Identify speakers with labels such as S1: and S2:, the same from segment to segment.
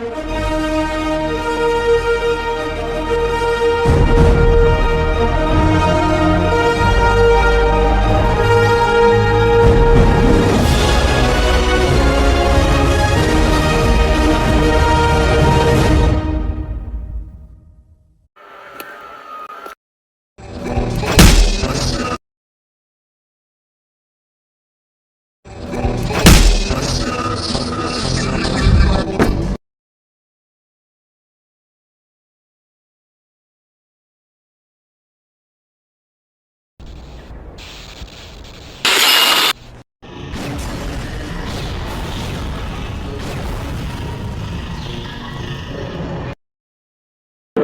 S1: Thank you.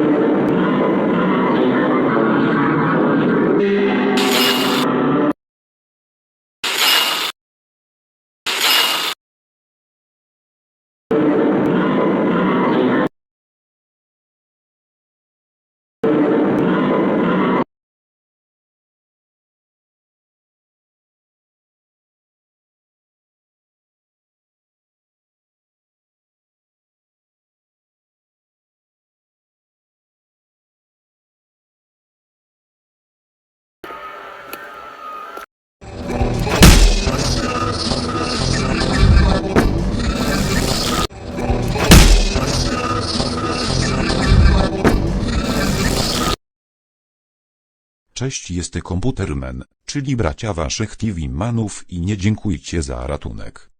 S1: you. Cześć jest komputermen, czyli bracia waszych TV manów i nie dziękujcie za ratunek.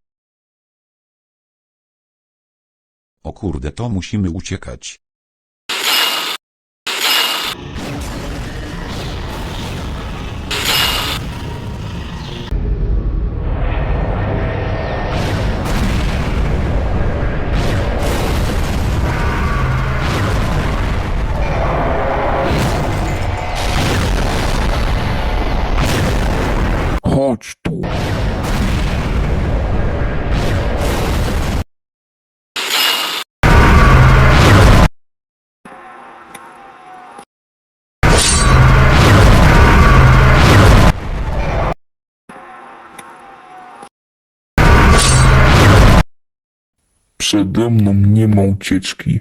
S1: O kurde to musimy uciekać.
S2: Chodź tu. Przede mną nie ma ucieczki.